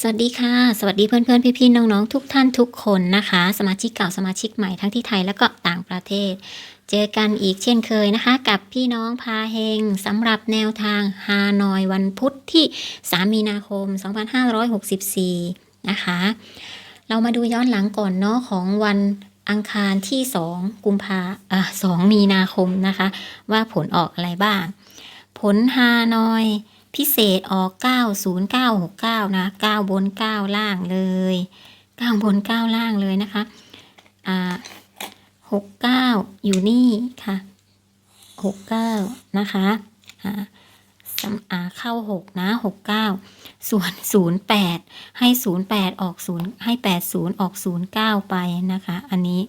สวัสดีค่ะ สวัสดีเพื่อนๆ พี่ๆ น้องๆ ทุกท่านทุกคนนะคะ สมาชิกเก่าสมาชิกใหม่ทั้งที่ไทยและก็ต่างประเทศ เจอกันอีกเช่นเคยนะคะ กับพี่น้องพาเฮงสำหรับแนวทางฮานอยวันพุธที่ 3 มีนาคม 2564 นะคะ เรามาดูย้อนหลังก่อนเนาะของวันอังคารที่ 2 กุมภาอะ2มีนาคมนะคะ ว่าผลออกอะไรบ้าง ผลฮานอย พิเศษออก90969นะ9บน9ล่างเลย9บน9ล่างเลยนะคะอ่า69อยู่นี่ค่ะ69นะคะอ่าสำอาเข้า 6 นะ 69 ส่วน 08 ให้ 08 ออก 0 ให้ 80 ออก 09 ไปนะคะ อันนี้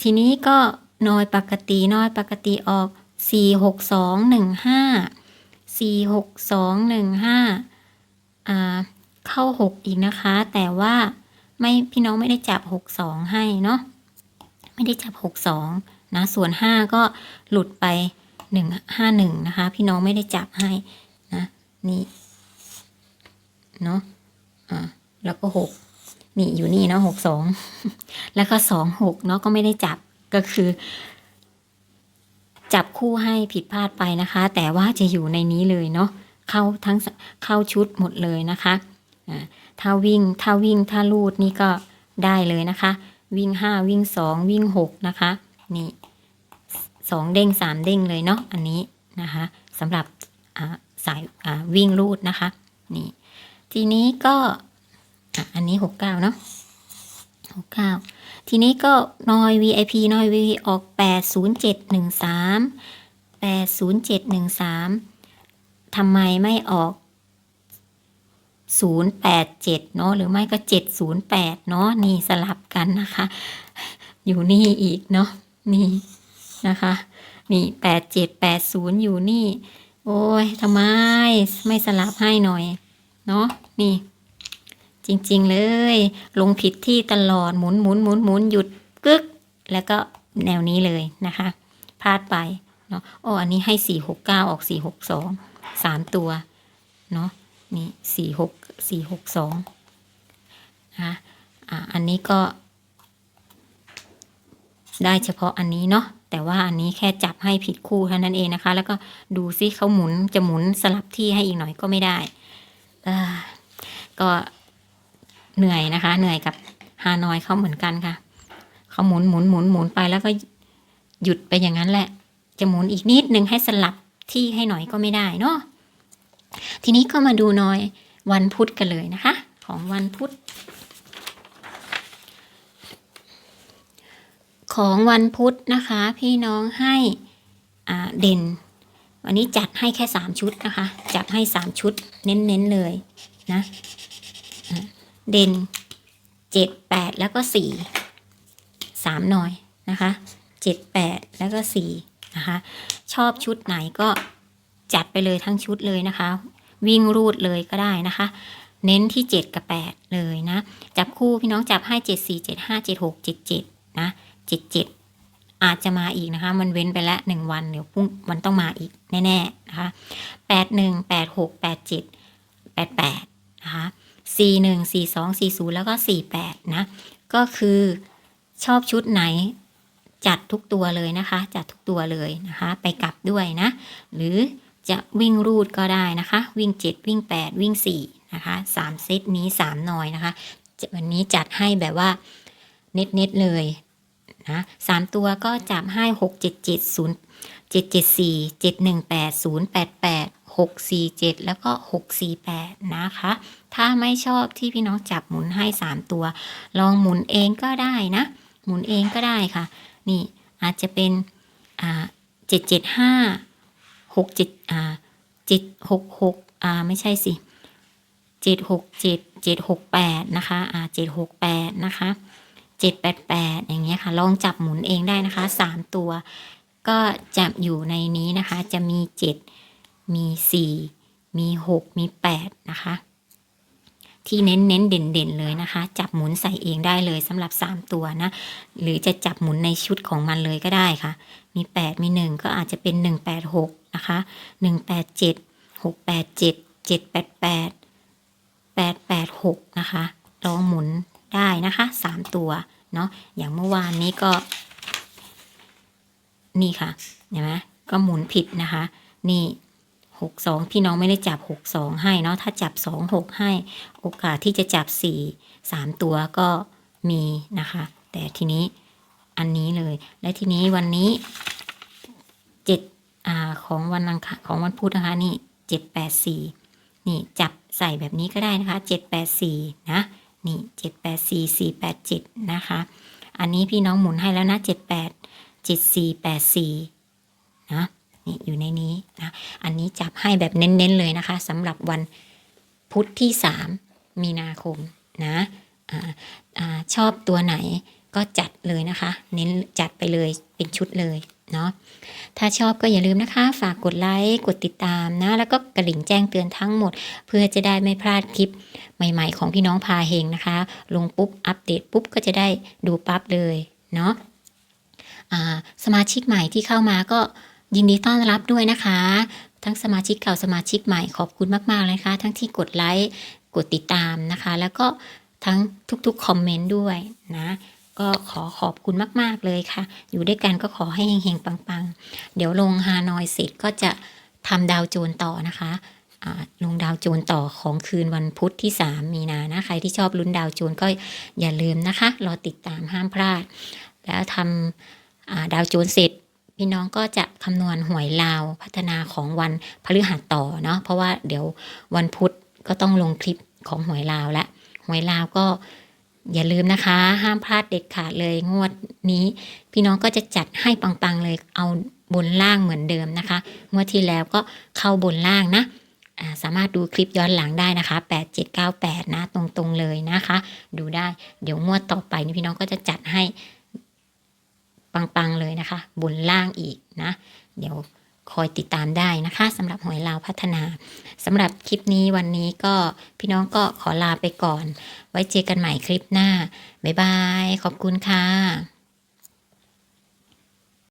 ทีนี้ก็น้อยปกติน้อยปกติออก สี่หกสองหนึ่งห้าสี่หกสองหนึ่งห้าอ่าเข้าหกอีกนะคะ แต่ว่าไม่พี่น้องไม่ได้จับหกสองให้เนาะไม่ได้จับหกสองนะส่วนห้าก็หลุดไปหนึ่งห้าหนึ่งนะคะ พี่น้องไม่ได้จับให้นะนี่เนาะอ่าแล้วก็หกนี่อยู่นี่เนาะหกสองแล้วก็สองหกเนาะก็ไม่ได้จับก็คือ จับคู่ให้ผิดพลาดไปนะคะ แต่ว่าจะอยู่ในนี้เลยเนาะเข้าทั้งเข้าชุดหมดเลยนะคะอ่าถ้าวิ่งถ้าวิ่งถ้าลูดนี่ก็ได้เลยนะคะ วิ่งห้าวิ่งสองวิ่งหกนะคะ นี่สองเด้งสามเด้งเลยเนาะอันนี้นะคะสำหรับสายวิ่งลูดนะคะนี่ทีนี้ก็อันนี้หกเก้าเนาะ กเก้าทีนี้ก็นอย VIP นอย VIP ออก80713 80713ทำไมไม่ออก087เนาะหรือไม่ก็708เนาะนี่สลับกันนะคะ อยู่นี่อีกเนาะนี่นะคะนี่8780อยู่นี่ โอ้ยทำไมไม่สลับให้หน่อย เนาะนี่ จริงๆเลย ลงผิดที่ตลอดหมุนหมุนหมุนหมุนหยุดกึก แล้วก็แนวนี้เลยนะคะพลาดไปเนาะโอ้อันนี้ให้สี่หกเก้าออกสี่หกสองสามตัวเนาะนี่สี่หกสี่หกสองนะคะอ่าอันนี้ก็ ได้เฉพาะอันนี้เนาะแต่ว่าอันนี้แค่จับให้ผิดคู่เท่านั้นเองนะคะ แล้วก็ดูซิเขาหมุนจะหมุนสลับที่ให้อีกหน่อยก็ไม่ได้อ่าก็ เหนื่อยนะคะ เหนื่อยกับฮานอยเขาเหมือนกันค่ะ เขาหมุนหมุนหมุนหมุนไปแล้วก็หยุดไปอย่างนั้นแหละ จะหมุนอีกนิดนึงให้สลับที่ให้หน่อยก็ไม่ได้เนาะทีนี้ก็มาดูหน่อยวันพุธกันเลยนะคะ ของวันพุธของวันพุธนะคะ พี่น้องให้เด่น วันนี้จัดให้แค่สามชุดนะคะ จัดให้สามชุดเน้นๆเลยนะ เด่นเจ็ดแปดแล้วก็สี่สามหน่อยนะคะเจ็ดแปดแล้วก็สี่นะคะ ชอบชุดไหนก็จัดไปเลยทั้งชุดเลยนะคะ วิ่งรูดเลยก็ได้นะคะ เน้นที่เจ็ดกับแปดเลยนะ จับคู่พี่น้องจับให้เจ็ดสี่เจ็ดห้าเจ็ดหกเจ็ดเจ็ดนะเจ็ดเจ็ดอาจจะมาอีกนะคะ มันเว้นไปแล้วหนึ่งวันเดี๋ยวพรุ่งมันต้องมาอีกแน่ ๆ นะคะแปดหนึ่งแปดหกแปดจ็ดแปดแปดนะคะ สี่หนึ่งสี่สองสี่ศูนย์แล้วก็สี่แปดนะ ก็คือชอบชุดไหนจัดทุกตัวเลยนะคะ จัดทุกตัวเลยนะคะ ไปกลับด้วยนะ หรือจะวิ่งรูดก็ได้นะคะ วิ่งเจ็ดวิ่งแปดวิ่งสี่นะคะสามเซตนี้สามหน่อยนะคะ วันนี้จัดให้แบบว่าเน็ตเน็ตๆเลยนะสามตัวก็จับให้หกเจ็ดเจ็ดศูนย์เจ็ ดเจ็ดสี่เจ็ดหนึ่งแปดศูนย์แปดแปดหกสี่เจ็ดแล้วก็หกสี่แปดนะคะ ถ้าไม่ชอบที่พี่น้องจับหมุนให้สามตัว ลองหมุนเองก็ได้นะ หมุนเองก็ได้ค่ะ นี่อาจจะเป็นอ่าเจ็ดเจ็ดห้าหกเจ็ดอ่าเจ็ดหกหกอ่าไม่ใช่สิเจ็ดหกเจ็ดเจ็ดหกแปดนะคะอ่าเจ็ดหกแปดนะคะเจ็ดแปดแปดอย่างเงี้ยค่ะ ลองจับหมุนเองได้นะคะสามตัว ก็จะอยู่ในนี้นะคะ จะมีเจ็ด มีสี่มีหกมีแปดนะคะ ที่เน้นเน้นเด่นเด่นๆเลยนะคะ จับหมุนใส่เองได้เลยสำหรับ 3 ตัวนะ หรือจะจับหมุนในชุดของมันเลยก็ได้ค่ะ มี 8 มี 1 ก็อาจจะเป็น 186 นะคะ 187 687เจ็ดแปดแปดแปดแปดหกนะคะลองหมุนได้นะคะสามตัวเนาะอย่างเมื่อวานนี้ก็ นี่ค่ะเห็นไหมก็หมุนผิดนะคะ นี่ หกสองพี่น้องไม่ได้จับหกสองให้เนาะถ้าจับสองหกให้โอกาสที่จะจับสี่สามตัวก็มีนะคะ แต่ทีนี้อันนี้เลย และทีนี้วันนี้เจ็ดอ่าของวันอังคารของวันพุธนะคะนี่เจ็ดแปดสี่นี่จับใส่แบบนี้ก็ได้นะคะเจ็ดแปดสี่นะนี่เจ็ดแปดสี่สี่แปดเจ็ดนะคะ อันนี้พี่น้องหมุนให้แล้วนะเจ็ดแปดเจ็ดสี่แปดสี่นะ นี่อยู่ในนี้นะอันนี้จับให้แบบเน้นๆเลยนะคะสำหรับวันพุธที่สามมีนาคมนะอ่าอ่าชอบตัวไหนก็จัดเลยนะคะ เน้นจัดไปเลยเป็นชุดเลยเนาะถ้าชอบก็อย่าลืมนะคะ ฝากกดไลค์กดติดตามนะ แล้วก็กระดิ่งแจ้งเตือนทั้งหมด เพื่อจะได้ไม่พลาดคลิปใหม่ๆ ของพี่น้องพาเฮงนะคะ ลงปุ๊บอัปเดตปุ๊บก็จะได้ดูปั๊บเลยเนาะอ่าสมาชิกใหม่ที่เข้ามาก็ ยินดีต้อนรับด้วยนะคะ ทั้งสมาชิกเก่าสมาชิกใหม่ขอบคุณมากๆเลยนะคะทั้งที่กดไลค์กดติดตามนะคะ แล้วก็ทั้งทุกๆคอมเมนต์ด้วยนะก็ขอขอบคุณมาก ๆ เลยค่ะ อยู่ด้วยกันก็ขอให้เฮงๆ ปัง ๆ เดี๋ยวลงฮานอยเสร็จก็จะทำดาวโจนต่อนะคะลงดาวโจนต่อของคืนวันพุธที่ 3 มีนานะใครที่ชอบลุ้นดาวโจนก็อย่าลืมนะคะ รอติดตามห้ามพลาด แล้วทำดาวโจนเสร็จ พี่น้องก็จะคำนวณหวยลาวพัฒนาของวันพฤหัสต่อเนาะเพราะว่าเดี๋ยววันพุธก็ต้องลงคลิปของหวยลาวและหวยลาวก็อย่าลืมนะคะ ห้ามพลาดเด็ดขาดเลยงวดนี้ พี่น้องก็จะจัดให้ปังๆเลยเอาบนล่างเหมือนเดิมนะคะงวดที่แล้วก็เข้าบนล่างนะาสามารถดูคลิปย้อนหลังได้นะคะ 8798 นะ ตรงๆเลยนะคะ ดูได้ เดี๋ยวงวดต่อไปนี่พี่น้องก็จะจัดให้ ปังๆเลยนะคะ บนล่างอีกนะ เดี๋ยวคอยติดตามได้นะคะสำหรับหวยลาวพัฒนาสำหรับคลิปนี้วันนี้ก็พี่น้องก็ขอลาไปก่อน ไว้เจอกันใหม่คลิปหน้า บ๊ายบาย ขอบคุณค่ะ